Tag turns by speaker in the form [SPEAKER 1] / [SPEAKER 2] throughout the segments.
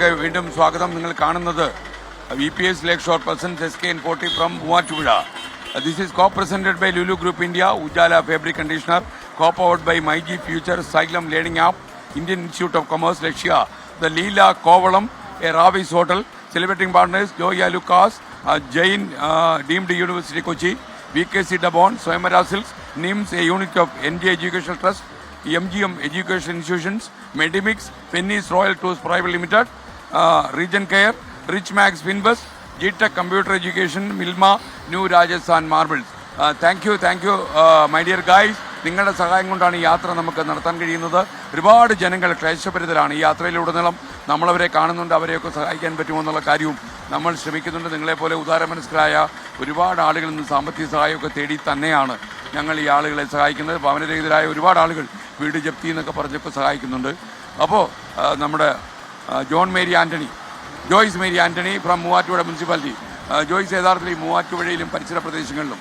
[SPEAKER 1] പ്രേക്ഷകർക്ക് വീണ്ടും സ്വാഗതം. നിങ്ങൾ കാണുന്നത് V P S lake shore presents S K N forty from Muvattupuzha this is co presented by Lulu group India Ujala fabric conditioner co powered by my G future Xylem learning app Indian institute of commerce Lakshya the Leela Kovalam a Raviz hotel celebrating partners Joyalukkas Jain deemed university Kochi V K C Debon Swayamvara silks NIMS a unit of N G education trust M G M education institutions Medimix Fennys royal tours private limited regen care rich max ഫിൻബസ് G tech computer education Milma new Rajasthan marbles thank you thank you my dear guys നിങ്ങളുടെ സഹായം കൊണ്ടാണ് ഈ യാത്ര നമുക്ക് നടത്താൻ കഴിയുന്നത്. ഒരുപാട് ജനങ്ങൾ ക്ലേശപരിതരാണ് ഈ യാത്രയിലുടനീളം. നമ്മളവരെ കാണുന്നുണ്ട് അവരെയൊക്കെ സഹായിക്കാൻ പറ്റുമോ എന്നുള്ള കാര്യവും നമ്മൾ ശ്രമിക്കുന്നുണ്ട്. നിങ്ങളെപ്പോലെ ഉദാരമനസ്കരായ ഒരുപാട് ആളുകളിൽ നിന്ന് സാമ്പത്തിക സഹായമൊക്കെ തേടി തന്നെയാണ് ഞങ്ങൾ ഈ ആളുകളെ സഹായിക്കുന്നത്. ഭവനരഹിതരായ ഒരുപാട് ആളുകൾ വീട് ജപ്തി എന്നൊക്കെ പറഞ്ഞൊക്കെ സഹായിക്കുന്നുണ്ട്. അപ്പോൾ നമ്മുടെ John Mary Antony. Joyce Mary Antony from Muvattupuzha municipality. Joyce യഥാർത്ഥത്തിൽ മൂവാറ്റുപുഴയിലും പരിസര പ്രദേശങ്ങളിലും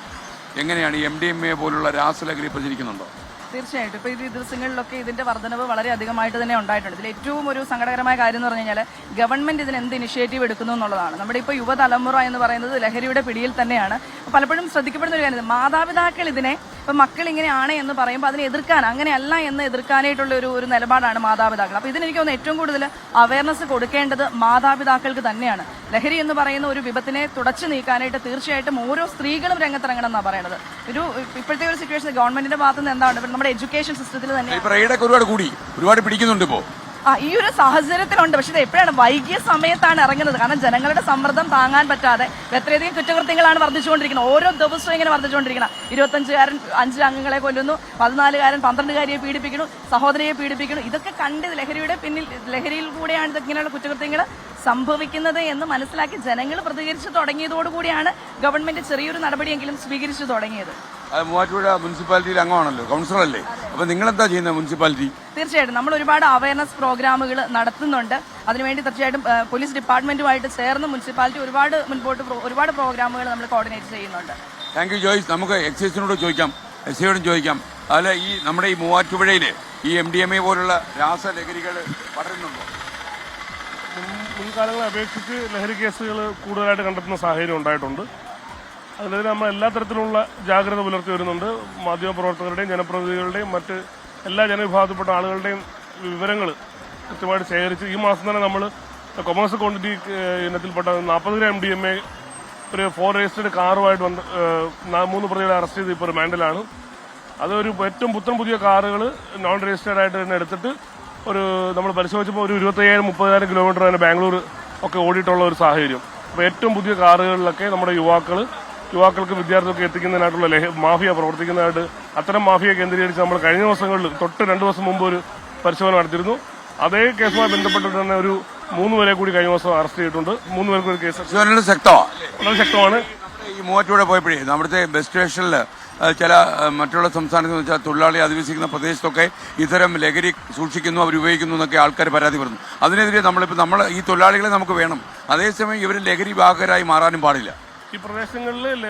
[SPEAKER 1] എങ്ങനെയാണ് എം ഡി എം എ പോലുള്ള രാസലഹരി പ്രചരിക്കുന്നുണ്ടോ?
[SPEAKER 2] തീർച്ചയായിട്ടും. ഇപ്പോൾ ഈ ദിവസങ്ങളിലൊക്കെ ഇതിന്റെ വർധനവ് വളരെ അധികമായിട്ട് തന്നെ ഉണ്ടായിട്ടുണ്ട്. ഇതിൽ ഏറ്റവും ഒരു സങ്കടകരമായ കാര്യം എന്ന് പറഞ്ഞു കഴിഞ്ഞാൽ ഗവൺമെന്റ് ഇതിന് എന്ത് ഇനിഷ്യേറ്റീവ് എടുക്കുന്നു എന്നുള്ളതാണ്. നമ്മുടെ ഇപ്പോൾ യുവതലമുറ എന്ന് പറയുന്നത് ലഹരിയുടെ പിടിയിൽ തന്നെയാണ്. പലപ്പോഴും ശ്രദ്ധിക്കപ്പെടുന്ന ഒരു കാര്യം മാതാപിതാക്കൾ ഇതിനെ ഇപ്പൊ മക്കൾ ഇങ്ങനെയാണ് എന്ന് പറയുമ്പോൾ അതിനെ എതിർക്കാൻ അങ്ങനെയല്ല എന്ന് എതിർക്കാനായിട്ടുള്ള ഒരു ഒരു നിലപാടാണ് മാതാപിതാക്കൾ. അപ്പോൾ ഇതിന് എനിക്ക് തോന്നുന്നു ഏറ്റവും കൂടുതൽ അവയർനെസ് കൊടുക്കേണ്ടത് മാതാപിതാക്കൾക്ക് തന്നെയാണ്. ലഹരി എന്ന് പറയുന്ന ഒരു വിപത്തിനെ തുടച്ചു നീക്കാനായിട്ട് തീർച്ചയായിട്ടും ഓരോ സ്ത്രീകളും രംഗത്തിറങ്ങണം എന്നാണ് പറയുന്നത് ഒരു ഇപ്പോഴത്തെ ഒരു സിറ്റുവേഷൻ ഗവൺമെന്റിന്റെ ഭാഗത്തുനിന്ന് എന്താണ്? നമ്മുടെ എഡ്യൂക്കേഷൻ സിസ്റ്റത്തിൽ തന്നെ
[SPEAKER 1] ഒരുപാട് കൂടി ഒരുപാട് പിടിക്കുന്നുണ്ട് ഇപ്പോൾ
[SPEAKER 2] ആ ഈ ഒരു സാഹചര്യത്തിലുണ്ട്. പക്ഷെ ഇത് എപ്പോഴാണ്? വൈകിയ സമയത്താണ് ഇറങ്ങുന്നത്. കാരണം ജനങ്ങളുടെ സമ്മർദ്ദം താങ്ങാൻ പറ്റാതെ എത്രയധികം കുറ്റകൃത്യങ്ങളാണ് വർദ്ധിച്ചുകൊണ്ടിരിക്കുന്നത്. ഓരോ ദിവസവും ഇങ്ങനെ വർദ്ധിച്ചുകൊണ്ടിരിക്കണം. ഇരുപത്തഞ്ചുകാരൻ അഞ്ച് അംഗങ്ങളെ കൊല്ലുന്നു. പതിനാലുകാരൻ പന്ത്രണ്ടുകാരിയെ പീഡിപ്പിക്കുന്നു. സഹോദരിയെ പീഡിപ്പിക്കുന്നു. ഇതൊക്കെ കണ്ട് ലഹരിയുടെ പിന്നിൽ ലഹരിയിൽ കൂടെയാണ് ഇതൊക്കെയുള്ള കുറ്റകൃത്യങ്ങൾ സംഭവിക്കുന്നത് എന്ന് മനസ്സിലാക്കി ജനങ്ങൾ പ്രതികരിച്ചു തുടങ്ങിയതോടുകൂടിയാണ് ഗവൺമെന്റ് ചെറിയൊരു നടപടിയെങ്കിലും സ്വീകരിച്ചു തുടങ്ങിയത്.
[SPEAKER 1] മൂവാറ്റുപുഴ മുനിസിപ്പാലിറ്റിയിൽ അംഗമാണല്ലോ കൗൺസിലർ അല്ലേ അപ്പൊ നിങ്ങൾ എന്താ ചെയ്യുന്നത് മുനിസിപ്പാലിറ്റി?
[SPEAKER 2] തീർച്ചയായിട്ടും. നമ്മൾ ഒരുപാട് അവയർനെസ് പ്രോഗ്രാമുകൾ നടത്തുന്നുണ്ട്. അതിനുവേണ്ടി തീർച്ചയായിട്ടും പോലീസ് ഡിപ്പാർട്ട്മെന്റുമായിട്ട് ചേർന്ന് മുനിസിപ്പാലിറ്റി ഒരുപാട് മുൻപോട്ട് ഒരുപാട് പ്രോഗ്രാമുകൾ നമ്മൾ കോർഡിനേറ്റ് ചെയ്യുന്നുണ്ട്.
[SPEAKER 1] താങ്ക് യു ജോയ്സ് നമുക്ക് എക്സൈസിനോട് ചോദിക്കാം എസ് ഐയോടും ചോദിക്കാം. അല്ല ഈ നമ്മുടെ ഈ മൂവാറ്റുപുഴയിൽ ഈ എം ഡി എം എ പോലുള്ള രാസലഹരികൾ പടരുന്നുണ്ടോ?
[SPEAKER 3] മുൻകാലങ്ങളെ അപേക്ഷിച്ച് ലഹരി കേസുകൾ കൂടുതലായിട്ട് കണ്ടെത്തുന്ന സാഹചര്യം ഉണ്ടായിട്ടുണ്ട്. അതിനെതിരെ നമ്മൾ എല്ലാ തരത്തിലുള്ള ജാഗ്രത പുലർത്തി വരുന്നുണ്ട്. മാധ്യമപ്രവർത്തകരുടെയും ജനപ്രതിനിധികളുടെയും മറ്റ് എല്ലാ ജനവിഭാഗത്തിൽപ്പെട്ട ആളുകളുടെയും വിവരങ്ങൾ കൃത്യമായിട്ട് ശേഖരിച്ച് ഈ മാസം തന്നെ നമ്മൾ കൊമേഴ്സ് ക്വാണ്ടിറ്റി ഇനത്തിൽപ്പെട്ട നാൽപ്പത് ഗ്രാം ഡി എം എ ഒരു ഫോർ രജിസ്റ്റേഡ് കാറുമായിട്ട് വന്ന് മൂന്ന് പ്രതികളെ അറസ്റ്റ് ചെയ്ത് ഇപ്പോൾ റിമാൻഡിലാണ് അതൊരു ഏറ്റവും പുത്തൻ പുതിയ കാറുകൾ നോൺ രജിസ്റ്റേഡ് ആയിട്ട് തന്നെ എടുത്തിട്ട് ഒരു നമ്മൾ പരിശോധിച്ചപ്പോൾ ഒരു ഇരുപത്തയ്യായിരം മുപ്പതിനായിരം കിലോമീറ്റർ തന്നെ ബാംഗ്ലൂർ ഒക്കെ ഓടിയിട്ടുള്ള ഒരു സാഹചര്യം. അപ്പോൾ ഏറ്റവും പുതിയ കാറുകളിലൊക്കെ നമ്മുടെ യുവാക്കൾ യുവാക്കൾക്ക് വിദ്യാർത്ഥികൾക്ക് എത്തിക്കുന്നതിനായിട്ടുള്ള ലഹ മാഫിയ പ്രവർത്തിക്കുന്നതായിട്ട് അത്തരം മാഫിയ കേന്ദ്രീകരിച്ച് നമ്മൾ കഴിഞ്ഞ ദിവസങ്ങളിൽ തൊട്ട് രണ്ട് ദിവസം മുമ്പ് ഒരു പരിശോധന നടത്തിയിരുന്നു. അതേ കേസുമായി ബന്ധപ്പെട്ടിട്ട് തന്നെ ഒരു മൂന്ന് പേരെ കൂടി കഴിഞ്ഞ ദിവസം അറസ്റ്റ് ചെയ്തിട്ടുണ്ട്. മൂന്ന് പേർക്ക് ഒരു കേസ് വളരെ ശക്തമാണ്.
[SPEAKER 1] ഈ മൂവാറ്റുപുഴ പോയപ്പോഴേ നമ്മുടെ ബസ് സ്റ്റേഷനിൽ ചില മറ്റുള്ള സംസ്ഥാനത്ത് എന്ന് വെച്ചാൽ തൊഴിലാളി അധിവസിക്കുന്ന പ്രദേശത്തൊക്കെ ഇത്തരം ലഹരി സൂക്ഷിക്കുന്നു അവർ ഉപയോഗിക്കുന്നു എന്നൊക്കെ ആൾക്കാർ പരാതി പറഞ്ഞു. അതിനെതിരെ നമ്മളിപ്പോൾ നമ്മൾ ഈ തൊഴിലാളികളെ നമുക്ക് വേണം. അതേസമയം ഇവർ ലഹരി വാഹകരായി മാറാനും പാടില്ല.
[SPEAKER 3] ഈ പ്രദേശങ്ങളിൽ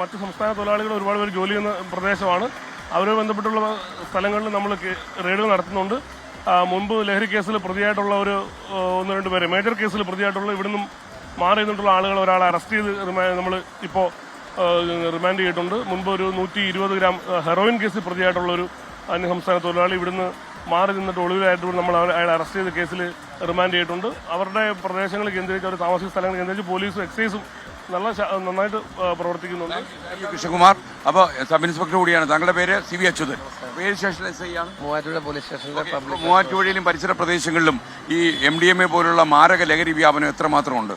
[SPEAKER 3] മറ്റ് സംസ്ഥാന തൊഴിലാളികൾ ഒരുപാട് പേര് ജോലി ചെയ്യുന്ന പ്രദേശമാണ്. അവരുമായി ബന്ധപ്പെട്ടുള്ള സ്ഥലങ്ങളിൽ നമ്മൾ റെയ്ഡുകൾ നടത്തുന്നുണ്ട്. മുമ്പ് ലഹരി കേസിൽ പ്രതിയായിട്ടുള്ള ഒരു ഒന്ന് രണ്ട് പേര് മേജർ കേസിൽ പ്രതിയായിട്ടുള്ള ഇവിടുന്ന് മാറി നിന്നിട്ടുള്ള ആളുകൾ ഒരാളെ അറസ്റ്റ് ചെയ്ത് നമ്മൾ ഇപ്പോൾ റിമാൻഡ് ചെയ്തിട്ടുണ്ട്. മുൻപ് ഒരു നൂറ്റി ഇരുപത് ഗ്രാം ഹെറോയിൻ കേസിൽ പ്രതിയായിട്ടുള്ള ഒരു അന്യസംസ്ഥാന തൊഴിലാളി ഇവിടുന്ന് മാറി നിന്നിട്ട് ഒളിവിലായിട്ട് നമ്മൾ അയാളെ അറസ്റ്റ് ചെയ്ത കേസിൽ റിമാൻഡ് ചെയ്തിട്ടുണ്ട്. അവരുടെ പ്രദേശങ്ങൾ കേന്ദ്രീകരിച്ച് അവർ താമസിക്കുന്ന സ്ഥലങ്ങൾ കേന്ദ്രീകരിച്ച് പോലീസും എക്സൈസും നല്ല നന്നായിട്ട് പ്രവർത്തിക്കുന്നുണ്ട്.
[SPEAKER 1] കൃഷ്ണകുമാർ. അപ്പോൾ സബ് ഇൻസ്പെക്ടർ കൂടിയാണ്. താങ്കളുടെ പേര് സി വി അച്യുതൻ. പേര് സ്റ്റേഷൻ എസ് ഐ ആണ്?
[SPEAKER 4] മൂവാറ്റുപുഴ പോലീസ് സ്റ്റേഷനിലെ പബ്ലിക്
[SPEAKER 1] മൂവാറ്റുപുഴയിലും പരിസര പ്രദേശങ്ങളിലും ഈ എം ഡി എം എ പോലുള്ള മാരക ലഹരി വ്യാപനം എത്രമാത്രം ഉണ്ട്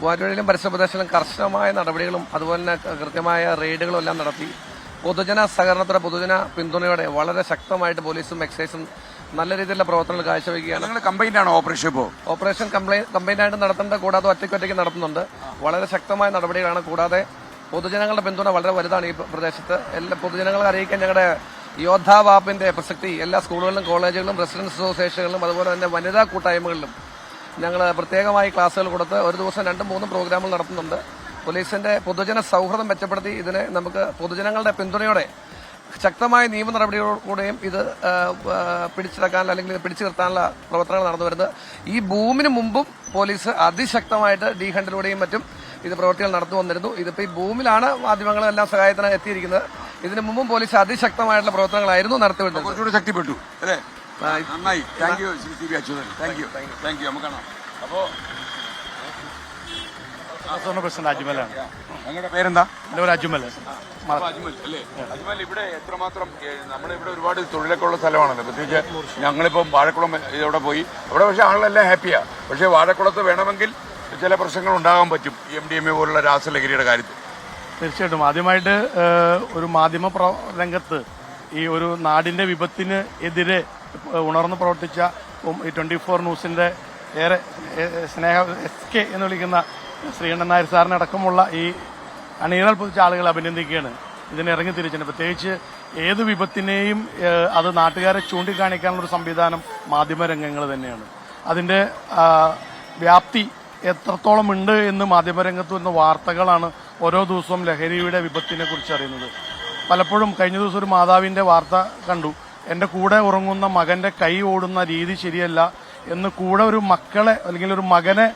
[SPEAKER 4] മൂവാറ്റുപുഴയിലും പരിസര പ്രദേശങ്ങളിലും കർശനമായ നടപടികളും അതുപോലെ തന്നെ കൃത്യമായ റെയ്ഡുകളും എല്ലാം നടത്തി പൊതുജന സഹകരണത്തോടെ പൊതുജന പിന്തുണയോടെ വളരെ ശക്തമായിട്ട് പോലീസും എക്സൈസും നല്ല രീതിയിലുള്ള പ്രവർത്തനങ്ങൾ കാഴ്ചവെക്കുകയാണ്.
[SPEAKER 1] നിങ്ങൾ കമ്പൈൻഡ് ആണ് ഓപ്പറേഷൻ ഇപ്പോൾ
[SPEAKER 4] ഓപ്പറേഷൻ കംപ്ലൈൻ ആയിട്ട് നടത്തേണ്ട കൂടാതെ ഒറ്റയ്ക്ക് ഒറ്റയ്ക്ക് നടത്തുന്നുണ്ട്. വളരെ ശക്തമായ നടപടികളാണ്. കൂടാതെ പൊതുജനങ്ങളുടെ പിന്തുണ വളരെ വലുതാണ് ഈ പ്ര- പ്രദേശത്ത്. എല്ലാ പൊതുജനങ്ങളെ അറിയിക്കാൻ ഞങ്ങളുടെ യോദ്ധാവാപ്പിന്റെ പ്രസക്തി എല്ലാ സ്കൂളുകളിലും കോളേജുകളിലും റെസിഡൻസ് അസോസിയേഷനുകളിലും അതുപോലെ തന്നെ വനിതാ കൂട്ടായ്മകളിലും ഞങ്ങൾ പ്രത്യേകമായി ക്ലാസ്സുകൾ കൊടുത്ത് ഒരു ദിവസം രണ്ടും മൂന്നും പ്രോഗ്രാമുകൾ നടത്തുന്നുണ്ട്. പോലീസിന്റെ പൊതുജന സൗഹൃദം മെച്ചപ്പെടുത്തി ഇതിനെ നമുക്ക് പൊതുജനങ്ങളുടെ പിന്തുണയോടെ ശക്തമായ നിയമ നടപടികളോടുകൂടെയും ഇത് പിടിച്ചെടുക്കാൻ അല്ലെങ്കിൽ പിടിച്ചു നിർത്താനുള്ള പ്രവർത്തനങ്ങൾ നടന്നു വരുന്നത്. ഈ ഭൂമിന് മുമ്പും പോലീസ് അതിശക്തമായിട്ട് ഡി ഹണ്ടിലൂടെയും മറ്റും ഇത് പ്രവർത്തികൾ നടന്നു വന്നിരുന്നു. ഇതിപ്പോൾ ഈ ഭൂമിലാണ് മാധ്യമങ്ങളെല്ലാം സഹായത്തിന് എത്തിയിരിക്കുന്നത്. ഇതിനു മുമ്പും പോലീസ് അതിശക്തമായിട്ടുള്ള പ്രവർത്തനങ്ങളായിരുന്നു നടത്തിവിട്ടത്
[SPEAKER 1] കുറച്ചുകൂടി ശക്തിപ്പെട്ടു അല്ലേ? നന്നായി. Thank you C B Achuthan. Thank you. Thank you. നമുക്ക് കാണാം. അപ്പോ
[SPEAKER 5] അസോണ പ്രസിഡന്റ് അജ്മലാണ്.
[SPEAKER 1] നിങ്ങളുടെ പേരെന്താ?
[SPEAKER 5] എന്റെ പേര് അജ്മൽ.
[SPEAKER 1] അജ്മൽ അല്ലേ? അജ്മൽ ഇവിടെ എത്രമാത്രം നമ്മുടെ ഇവിടെ ഒരുപാട് തൊഴിലൊക്കെ ഉള്ള സ്ഥലമാണല്ലോ. പ്രത്യേകിച്ച് ഞങ്ങളിപ്പം വാഴക്കുളം ഇവിടെ പോയി. അവിടെ പക്ഷേ ആളെല്ലാം ഹാപ്പിയാ. പക്ഷേ വാഴക്കുളത്ത് വേണമെങ്കിൽ ചില പ്രശ്നങ്ങൾ ഉണ്ടാകാൻ പറ്റും എം ഡി എം എ പോലുള്ള രാസലഹരിയുടെ കാര്യത്തിൽ.
[SPEAKER 5] തീർച്ചയായിട്ടും. ആദ്യമായിട്ട് ഒരു മാധ്യമ രംഗത്ത് ഈ ഒരു നാടിന്റെ വിപത്തിന് എതിരെ ഉണർന്ന് പ്രവർത്തിച്ച ഈ ട്വന്റി ഫോർ ന്യൂസിന്റെ ഏറെ സ്നേഹ എസ് കെ എന്ന് വിളിക്കുന്ന ശ്രീകണ്ഠൻ നായർ സാറിനടക്കമുള്ള ഈ അണികളൽ പൊതിച്ച ആളുകളെ അഭിനന്ദിക്കുകയാണ്. ഇതിനെ ഇറങ്ങി തിരിച്ചിട്ടുണ്ട് പ്രത്യേകിച്ച് ഏത് വിപത്തിനെയും അത് നാട്ടുകാരെ ചൂണ്ടിക്കാണിക്കാനുള്ള ഒരു സംവിധാനം മാധ്യമരംഗങ്ങൾ തന്നെയാണ്. അതിന്റെ വ്യാപ്തി എത്രത്തോളം ഉണ്ട് എന്ന് മാധ്യമരംഗത്ത് വന്ന വാർത്തകളാണ് ഓരോ ദിവസവും ലഹരിയുടെ വിപത്തിനെ കുറിച്ച് അറിയുന്നത്. പലപ്പോഴും കഴിഞ്ഞ ദിവസം ഒരു മാതാവിന്റെ വാർത്ത കണ്ടു. എന്റെ കൂടെ ഉറങ്ങുന്ന മകന്റെ കൈ ഓടുന്ന രീതി ശരിയല്ല എന്ന് കൂടെ ഒരു മക്കളെ അല്ലെങ്കിൽ ഒരു മകനെ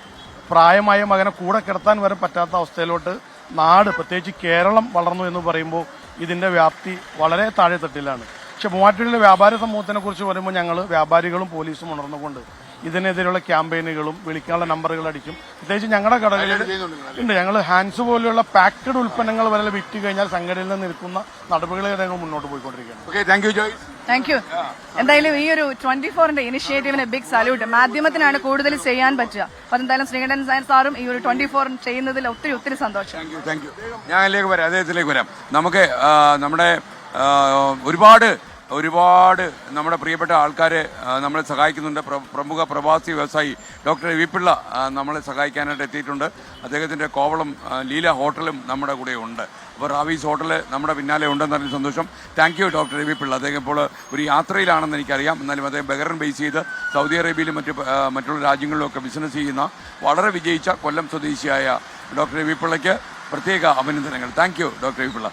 [SPEAKER 5] പ്രായമായ മകനെ കൂടെ കിടത്താൻ വരെ പറ്റാത്ത അവസ്ഥയിലോട്ട് നാട് പ്രത്യേകിച്ച് കേരളം വളർന്നു എന്ന് പറയുമ്പോൾ ഇതിന്റെ വ്യാപ്തി വളരെ താഴെത്തട്ടിലാണ്. പക്ഷെ മൂവാറ്റുപുഴയിലെ വ്യാപാര സമൂഹത്തിനെ കുറിച്ച് പറയുമ്പോൾ ഞങ്ങൾ വ്യാപാരികളും പോലീസും ഉണർന്നുകൊണ്ട് ഇതിനെതിരെയുള്ള ക്യാമ്പയിനുകളും വിളിക്കാനുള്ള നമ്പറുകൾ അടിക്കും. പ്രത്യേകിച്ച് ഞങ്ങളുടെ കടകളിൽ ഉണ്ട്. ഞങ്ങൾ ഹാൻഡ്സ് പോലെയുള്ള പാക്കഡ് ഉൽപ്പന്നങ്ങൾ വരെ വിറ്റ് കഴിഞ്ഞാൽ സംഘടനയിൽ നിന്ന് നിൽക്കുന്ന നടപടികളെ ഞങ്ങൾ മുന്നോട്ട് പോയിക്കൊണ്ടിരിക്കുകയാണ്.
[SPEAKER 1] താങ്ക് യു
[SPEAKER 2] എന്തായാലും ഈ ഒരു ട്വന്റി ഫോറിന്റെ ഇനിഷ്യേറ്റീവിന് ബിഗ് സല്യൂട്ട് മാധ്യമത്തിനാണ് കൂടുതൽ ചെയ്യാൻ പറ്റുക. അപ്പൊ എന്തായാലും ശ്രീകണ്ഠൻ സാറും ഈ ഒരു ട്വന്റി ഫോർ ചെയ്യുന്നതിൽ ഒത്തിരി ഒത്തിരി സന്തോഷം.
[SPEAKER 1] താങ്ക് യു ഞാൻ അതിലേക്ക് വരാം. അദ്ദേഹത്തിലേക്ക് വരാം. നമുക്ക് നമ്മുടെ ഒരുപാട് ഒരുപാട് നമ്മുടെ പ്രിയപ്പെട്ട ആൾക്കാരെ നമ്മളെ സഹായിക്കുന്നുണ്ട്. പ്രമുഖ പ്രവാസി വ്യവസായി ഡോക്ടർ വിപിള്ള പിള്ള നമ്മളെ സഹായിക്കാനായിട്ട് എത്തിയിട്ടുണ്ട്. അദ്ദേഹത്തിന്റെ കോവളം ലീല ഹോട്ടലും നമ്മുടെ കൂടെ ഉണ്ട്. അപ്പോൾ റാവീസ് ഹോട്ടൽ നമ്മുടെ പിന്നാലെ ഉണ്ടെന്ന് പറഞ്ഞ സന്തോഷം. താങ്ക് യു ഡോക്ടർ വിപിള്ള അദ്ദേഹം ഇപ്പോൾ ഒരു യാത്രയിലാണെന്ന് എനിക്കറിയാം. എന്നാലും അദ്ദേഹം ബഹ്റൻ ബേസ് ചെയ്ത് സൗദി അറേബ്യയിലും മറ്റ് മറ്റുള്ള രാജ്യങ്ങളിലുമൊക്കെ ബിസിനസ് ചെയ്യുന്ന വളരെ വിജയിച്ച കൊല്ലം സ്വദേശിയായ ഡോക്ടർ വിപിള്ളയ്ക്ക് പ്രത്യേക അഭിനന്ദനങ്ങൾ. Thank you doctor വിപിള്ള